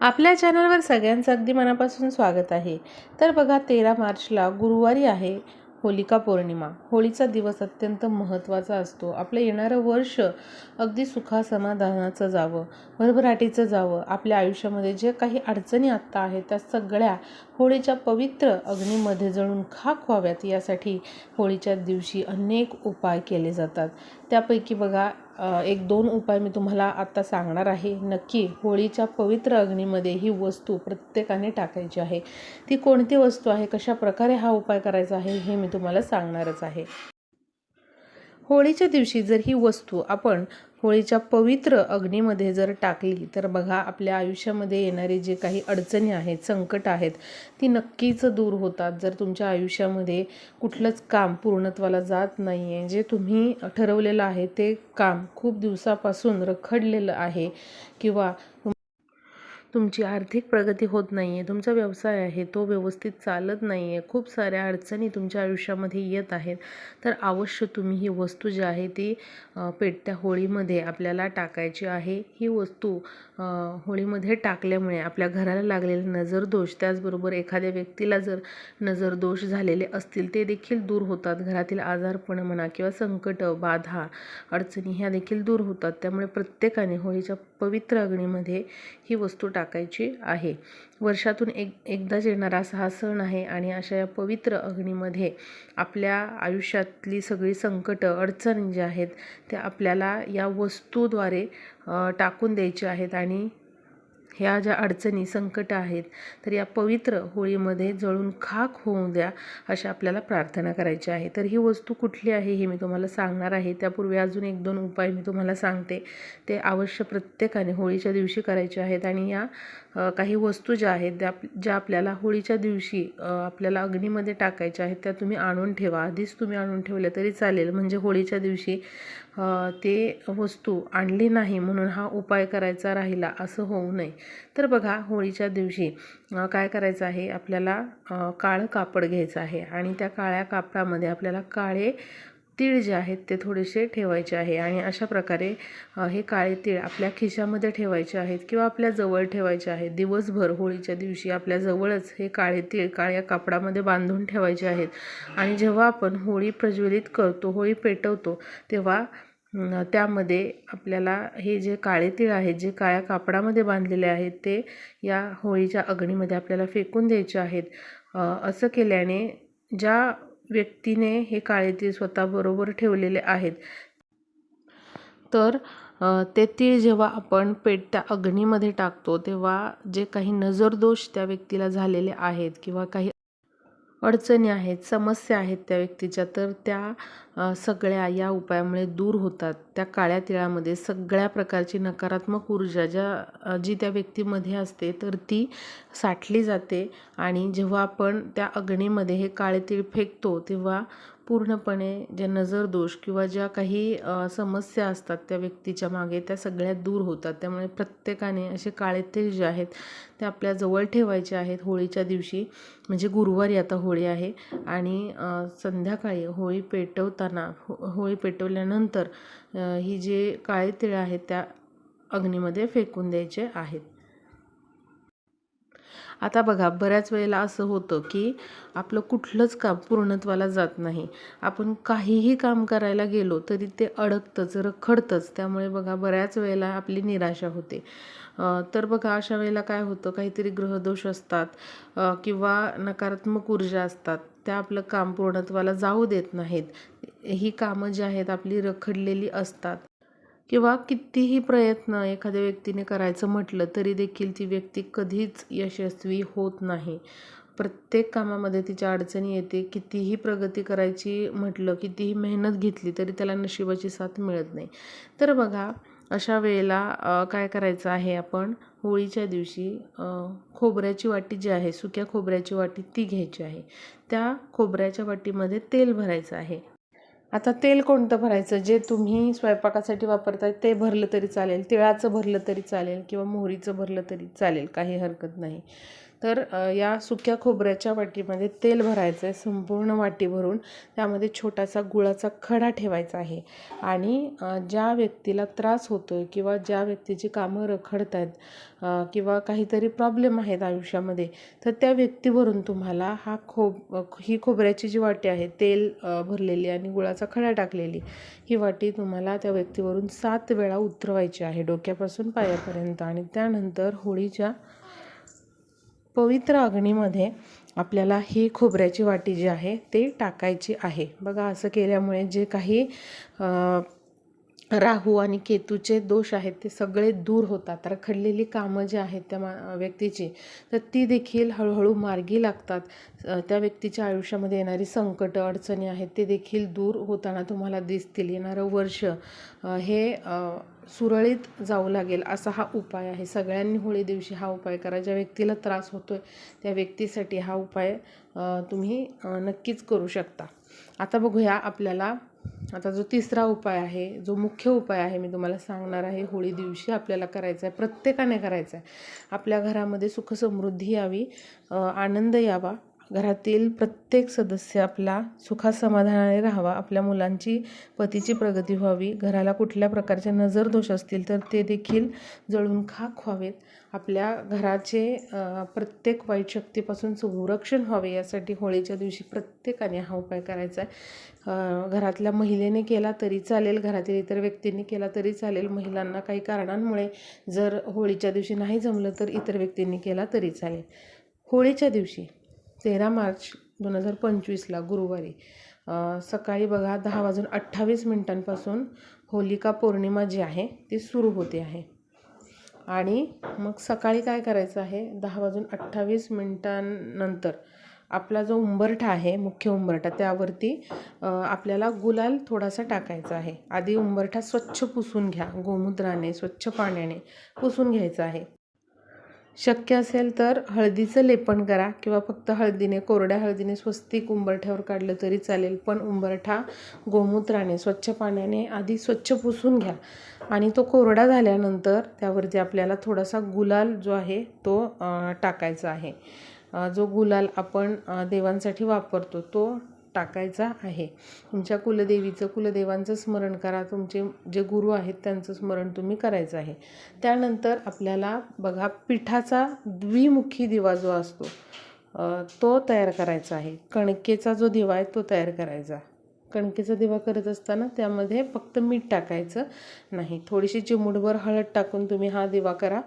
आपल्या चॅनलवर सगळ्यांचं अगदी मनापासून स्वागत आहे. तर बघा तेरा मार्चला गुरुवारी आहे होलिका पौर्णिमा. होळीचा दिवस अत्यंत महत्त्वाचा असतो. आपलं येणारं वर्ष अगदी सुखासमाधानाचं जावं भरभराटीचं जावं. आपल्या आयुष्यामध्ये जे काही अडचणी आत्ता आहेत त्या सगळ्या होळीच्या पवित्र अग्नीमध्ये जळून खाक व्हाव्यात. यासाठी होळीच्या दिवशी अनेक उपाय केले जातात. त्यापैकी बघा एक दोन उपाय मी तुम्हाला आत्ता सांगणार आहे. नक्की होळीच्या पवित्र अग्नीमध्ये ही वस्तू प्रत्येकाने टाकायची आहे. ती कोणती वस्तू आहे? कशा प्रकारे हा उपाय करायचा आहे? हे मी तुम्हाला सांगणारच आहे. होळीच्या दिवशी जर ही वस्तू आपण होळीच्या पवित्र अग्नीमध्ये जर टाकली तर बघा आपल्या आयुष्यामध्ये येणारे जे काही अडचणी आहेत संकट आहेत ती नक्कीच दूर होतात. जर तुमच्या आयुष्यामध्ये कुठलंच काम पूर्णत्वाला जात नाही आहे जे तुम्ही ठरवलेलं आहे ते काम खूप दिवसापासून रखडलेलं आहे किंवा तुमची आर्थिक प्रगती होत नाही आहे तुमचा व्यवसाय आहे तो व्यवस्थित चालत नाही आहे खूप साऱ्या अडचणी तुमच्या आयुष्यामध्ये येत आहेत. तर अवश्य तुम्ही ही वस्तू जी आहे ती पेटत्या होळीमध्ये आपल्याला टाकायची आहे. ही वस्तू होळीमध्ये टाकल्यामुळे आपल्या घराला लागलेले नजरदोष त्याचबरोबर एखाद्या व्यक्तीला जर नजरदोष झालेले असतील ते देखील दूर होतात. घरातील आजारपण म्हणा किंवा संकट बाधा अडचणी ह्या देखील दूर होतात. त्यामुळे प्रत्येकाने होळीच्या पवित्र अग्नीमध्ये ही वस्तू टाक टाकायची आहे. वर्षातून एक एकदाच येणारा असा हा सण आहे आणि अशा या पवित्र अग्नीमध्ये आपल्या आयुष्यातली सगळी संकटं अडचणी ज्या आहेत त्या आपल्याला या वस्तूद्वारे टाकून द्यायची आहेत आणि ह्या ज्या अडचणी संकट आहेत तर या पवित्र होळीमध्ये जळून खाक होऊ द्या अशा आपल्याला प्रार्थना करायची आहे. तर ही वस्तू कुठली आहे हे मी तुम्हाला सांगणार आहे. त्यापूर्वी अजून एक दोन उपाय मी तुम्हाला सांगते. ते अवश्य प्रत्येकाने होळीच्या दिवशी करायचे आहेत आणि या काही वस्तू ज्या आहेत त्या ज्या आपल्याला होळीच्या दिवशी आपल्याला अग्नीमध्ये टाकायच्या आहेत त्या तुम्ही आणून ठेवा. आधीच तुम्ही आणून ठेवल्या तरी चालेल. म्हणजे होळीच्या दिवशी ते वस्तू आणली नाही म्हणून हा उपाय करायचा राहिला असं होऊ नये. तर बघा होळीच्या दिवशी काय करायचं आहे? आपल्याला काळं कापड घ्यायचं आहे आणि त्या काळ्या कापडामध्ये आपल्याला काळे तीळ जे आहेत ते थोडेसे ठेवायचे आहे आणि अशा प्रकारे हे काळे तीळ आपल्या खिशामध्ये ठेवायचे आहेत किंवा आपल्या जवळ ठेवायचे आहेत. दिवसभर होळीच्या दिवशी आपल्या जवळच हे काळे तीळ काळ्या कापडामध्ये बांधून ठेवायचे आहेत. आणि जेव्हा आपण होळी प्रज्वलित करतो होळी पेटवतो तेव्हा त्यामध्ये आपल्याला हे जे काळे तीळ आहेत जे काळ्या कापडामध्ये बांधलेले आहेत ते या होळीच्या अग्नीमध्ये आपल्याला फेकून द्यायचे आहेत. असं केल्याने ज्या व्यक्तीने हे काळे तीळ स्वतःबरोबर ठेवलेले आहेत. तर ते तीळ जेव्हा आपण पेटत्या अग्नीमध्ये टाकतो तेव्हा जे काही नजरदोष त्या व्यक्तीला झालेले आहेत किंवा काही अडचणी आहेत समस्या आहेत त्या व्यक्तीच्या तर त्या सगळ्या या उपायामुळे दूर होतात. त्या काळ्या तिळामध्ये सगळ्या प्रकारची नकारात्मक ऊर्जा ज्या जी त्या व्यक्तीमध्ये असते तर ती साठली जाते. आणि जेव्हा आपण त्या अग्नीमध्ये हे काळे तीळ फेकतो तेव्हा पूर्णपणे जे नजरदोष किंवा ज्या काही समस्या असतात त्या व्यक्तीच्या मागे त्या सगळ्या दूर होतात. त्यामुळे प्रत्येकाने असे काळे तीळ जे आहेत ते आपल्या जवळ ठेवायचे आहेत. होळीच्या दिवशी म्हणजे गुरुवारी आता होळी आहे आणि संध्याकाळी होळी पेटवताना हो होळी पेटवल्यानंतर ही जे काळे तिळं आहेत त्या अग्नीमध्ये फेकून द्यायचे आहेत. आता बघा बऱ्याच वेळेला असं होतं की आपलं कुठलंच काम पूर्णत्वाला जात नाही. आपण काहीही काम करायला गेलो तरी ते अडकतंच रखडतंच. त्यामुळे बघा बऱ्याच वेळेला आपली निराशा होते. तर बघा अशा वेळेला काय होतं? काहीतरी ग्रहदोष असतात किंवा नकारात्मक ऊर्जा असतात. त्या आपलं काम पूर्णत्वाला जाऊ देत नाहीत. ही कामं जी आहेत आपली रखडलेली असतात. किंवा कितीही प्रयत्न एखाद्या व्यक्तीने करायचं म्हटलं तरी देखील ती व्यक्ती कधीच यशस्वी होत नाही. प्रत्येक कामामध्ये तिच्या अडचणी येते. कितीही प्रगती करायची म्हटलं कितीही मेहनत घेतली तरी त्याला नशिबाची साथ मिळत नाही. तर बघा अशा वेळेला काय करायचं आहे आपण? होळीच्या दिवशी खोबऱ्याची वाटी जी आहे सुक्या खोबऱ्याची वाटी ती घ्यायची आहे. त्या खोबऱ्याच्या वाटीमध्ये तेल भरायचं आहे. आता तेल कोणतं भरायचं? जे तुम्ही स्वयंपाकासाठी वापरताय ते भरलं तरी चालेल. तिळाचं भरलं तरी चालेल किंवा मोहरीचं भरलं तरी चालेल. काही हरकत नाही. तर या सुक्या खोबऱ्याच्या वाटीमध्ये तेल भरायचं आहे संपूर्ण वाटी भरून त्यामध्ये छोटासा गुळाचा खडा ठेवायचा आहे. आणि ज्या व्यक्तीला त्रास होतो आहे किंवा ज्या व्यक्तीची कामं रखडत आहेत किंवा काहीतरी प्रॉब्लेम आहेत आयुष्यामध्ये तर त्या व्यक्तीवरून तुम्हाला हा खोब ही खोबऱ्याची जी वाटी आहे तेल भरलेली आणि गुळाचा खडा टाकलेली ही वाटी तुम्हाला त्या व्यक्तीवरून सात वेळा उतरवायची आहे डोक्यापासून पायापर्यंत. आणि त्यानंतर होळीच्या पवित्र अग्नीमध्ये आपल्याला ही खोबऱ्याची वाटी जी आहे ते टाकायची आहे. बघा असं केल्यामुळे जे काही राहू आणि केतूचे दोष आहेत ते सगळे दूर होतात. तर खडलेली कामं जी आहेत त्या मा व्यक्तीची तर ती देखील हळूहळू मार्गी लागतात. त्या व्यक्तीच्या आयुष्यामध्ये येणारी संकटं अडचणी आहेत ते देखील दूर होताना तुम्हाला दिसतील. येणारं वर्ष हे सुरळीत जाऊ लागेल असा हा उपाय आहे. सगळ्यांनी होळी दिवशी हा उपाय करा. ज्या व्यक्तीला त्रास होतो आहे त्या व्यक्तीसाठी हा उपाय तुम्ही नक्कीच करू शकता. आता बघूया आपल्याला आता जो तिसरा उपाय आहे जो मुख्य उपाय आहे मी तुम्हाला सांगणार आहे होळी दिवशी आपल्याला करायचा आहे प्रत्येकाने करायचा आहे आपल्या घरामध्ये सुखसमृद्धी यावी आनंद यावा घरातील प्रत्येक सदस्य आपला सुखासमाधानाने राहावा आपल्या मुलांची पतीची प्रगती व्हावी. घराला कुठल्या प्रकारचे नजर दोष असतील तर ते देखील जळून खाक व्हावेत. आपल्या घराचे प्रत्येक वाईट शक्तीपासून संरक्षण व्हावे यासाठी होळीच्या दिवशी प्रत्येकाने हा उपाय करायचा आहे. घरातल्या महिलेने केला तरी चालेल घरातील इतर व्यक्तींनी केला तरी चालेल. महिलांना काही कारणांमुळे जर होळीच्या दिवशी नाही जमलं तर इतर व्यक्तींनी केला तरी चालेल. होळीच्या दिवशी तेरा मार्च दोन हजार पंचवीसला गुरुवारी. सकाळी बघा दहा वाजून अठ्ठावीस मिनिटांपासून होलिका पौर्णिमा जी आहे ती सुरू होते आहे. आणि मग सकाळी काय करायचं आहे? दहा वाजून अठ्ठावीस मिनिटांनंतर आपला जो उंबरठा आहे मुख्य उंबरठा त्यावरती आपल्याला गुलाल थोडासा टाकायचा आहे. आधी उंबरठा स्वच्छ पुसून घ्या. गोमूत्राने स्वच्छ पाण्याने पुसून घ्यायचा आहे. शक्य असेल तर हळदीचं लेपन करा किंवा फक्त हळदीने कोरड्या हळदीने स्वस्तिक उंबरठ्यावर काढलं तरी चालेल पण उंबरठा गोमूत्राने स्वच्छ पाण्याने आधी स्वच्छ पुसून घ्या. आणि तो कोरडा झाल्यानंतर त्यावरती आपल्याला थोडासा गुलाल जो आहे तो टाकायचा आहे. जो गुलाल आपण देवांसाठी वापरतो तो टाकायचा आहे. तुमच्या कुलदेवीचं कुलदेवांचं स्मरण करा. तुमचे जे गुरु आहेत त्यांचं स्मरण तुम्ही करायचं आहे. त्यानंतर आपल्याला बघा पिठाचा द्विमुखी दिवा जो असतो तो तयार करायचा आहे. कणकेचा जो दिवा आहे तो तयार करायचा. कणकेचा दिवा करत असताना त्यामध्ये फक्त मीठ टाकायचं नाही. थोडीशी चिमूटभर हळद टाकून तुम्ही हा दिवा करा.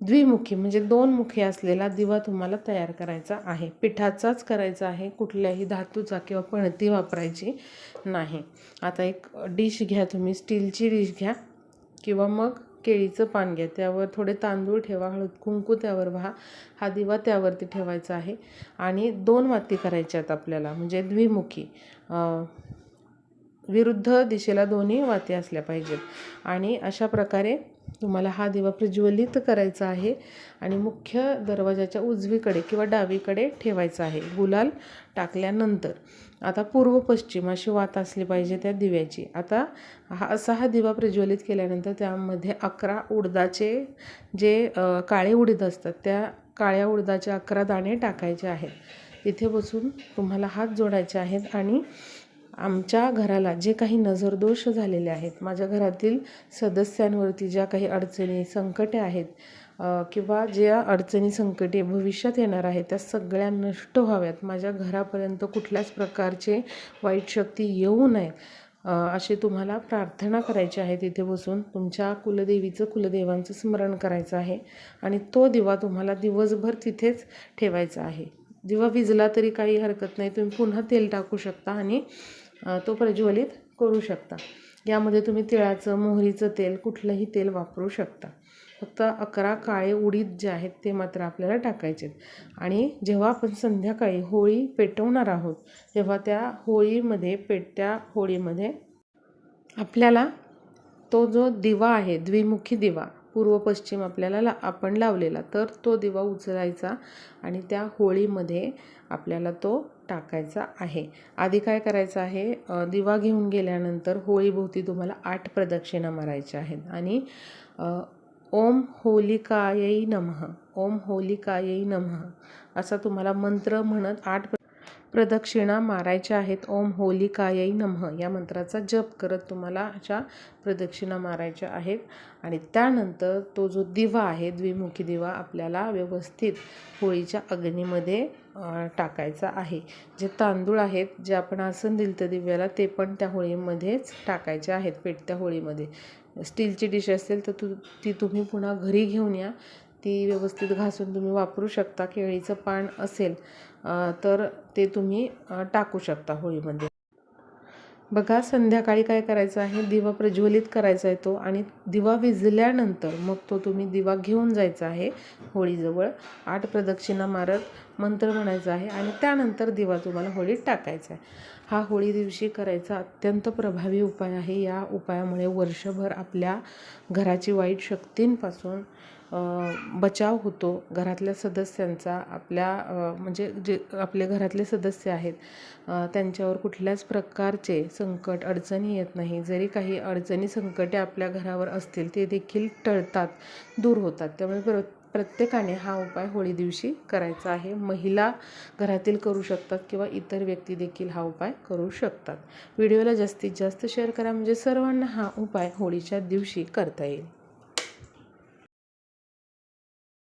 द्विमुखी म्हणजे दोन मुखी असलेला दिवा तुम्हाला तयार करायचा आहे. पिठाचाच करायचा आहे. कुठल्याही धातूचा किंवा पणती वापरायची नाही. आता एक डिश घ्या तुम्ही स्टीलची डिश घ्या किंवा मग केळीचं पान घ्या. त्यावर थोडे तांदूळ ठेवा हळद कुंकू त्यावर व्हा. हा दिवा त्यावरती ठेवायचा आहे. आणि दोन वाती करायच्या आहेत आपल्याला म्हणजे द्विमुखी. विरुद्ध दिशेला दोन्ही वाती असल्या पाहिजेत. आणि अशा प्रकारे तुम्हाला हा दिवा प्रज्वलित करायचा आहे आणि मुख्य दरवाजाच्या उजवीकडे किंवा डावीकडे ठेवायचा आहे. गुलाल टाकल्यानंतर. आता पूर्व पश्चिम अशी वात असली पाहिजे त्या दिव्याची. आता हा असा हा दिवा प्रज्वलित केल्यानंतर त्यामध्ये अकरा उडदाचे जे काळे उडीद असतात त्या काळ्या उडदाचे अकरा दाणे टाकायचे आहेत. तिथे बसून तुम्हाला हात जोडायचे आहेत आणि आमच्या घराला जे काही नजरदोष झालेले आहेत माझ्या घरातील सदस्यांवरती ज्या काही अडचणी संकटे आहेत किंवा ज्या अडचणी संकटे भविष्यात येणार आहेत त्या सगळ्या नष्ट व्हाव्यात. माझ्या घरापर्यंत कुठल्याच प्रकारचे वाईट शक्ती येऊ नये अशी तुम्हाला प्रार्थना करायची आहे तिथे बसून. तुमच्या कुलदेवीचं कुलदेवांचं स्मरण करायचं आहे आणि तो दिवा तुम्हाला दिवसभर तिथेच ठेवायचा आहे. दिवा विजला तरी काही हरकत नाही तुम्ही पुन्हा तेल टाकू शकता आणि तो प्रज्वलित करू शकता. यामध्ये तुम्ही तिळाचं मोहरीचं तेल कुठलंही तेल वापरू शकता. फक्त अकरा काळे उडीद जे आहेत ते मात्र आपल्याला टाकायचे आणि जेव्हा आपण संध्याकाळी होळी पेटवणार आहोत तेव्हा त्या होळीमध्ये पेटत्या होळीमध्ये आपल्याला तो जो दिवा आहे द्विमुखी दिवा पूर्व पश्चिम आपल्याला ला आपण लावलेला. तर तो दिवा उचलायचा आणि त्या होळीमध्ये आपल्याला तो टाकायचा आहे. आधी काय करायचं आहे? दिवा घेऊन गेल्यानंतर होळीभोवती तुम्हाला आठ प्रदक्षिणा मारायच्या आहेत. आणि ओम होलिकायै नमः ओम होलिकायै नमः असा तुम्हाला मंत्र म्हणत आठ प्रदक्षिणा मारायच्या आहेत. ओम होलिकायै नमः. या मंत्राचा जप करत तुम्हाला अशा प्रदक्षिणा मारायच्या आहेत. आणि त्यानंतर तो जो दिवा आहे द्विमुखी दिवा आपल्याला व्यवस्थित होळीच्या अग्नीमध्ये टाकायचा आहे. जे तांदूळ आहेत जे आपण आसन दिलं तर दिव्याला ते पण त्या होळीमध्येच टाकायचे आहेत पेटत्या होळीमध्ये. स्टीलची डिश असेल तर तू ती तुम्ही पुन्हा घरी घेऊन या. ती व्यवस्थित घासून तुम्ही वापरू शकता केळीचं पान असेल तर ते तुम्ही टाकू शकता होळीमध्ये. बघा संध्याकाळी काय करायचं आहे? दिवा प्रज्वलित करायचा आहे तो आणि दिवा विजल्यानंतर मग तो तुम्ही दिवा घेऊन जायचा आहे होळीजवळ. आठ प्रदक्षिणा मारत मंत्र म्हणायचा आहे आणि त्यानंतर दिवा तुम्हाला होळीत टाकायचा आहे. हा होळी दिवशी करायचा अत्यंत प्रभावी उपाय आहे. या उपायामुळे वर्षभर आपल्या घराची वाईट शक्तींपासून बचाव होतो घरातल्या सदस्यांचा. आपल्या म्हणजे जे आपले घरातले सदस्य आहेत त्यांच्यावर कुठल्याच प्रकारचे संकट अडचणी येत नाही. जरी काही अडचणी संकटे आपल्या घरावर असतील ते देखील टळतात दूर होतात. त्यामुळे प्र प्रत्येकाने हा उपाय होळी दिवशी करायचा आहे. महिला घरातील करू शकतात किंवा इतर व्यक्ती देखील हा उपाय करू शकतात. व्हिडिओला जास्तीत जास्त शेअर करा. म्हणजे सर्वांना हा उपाय होळीच्या दिवशी करता येईल.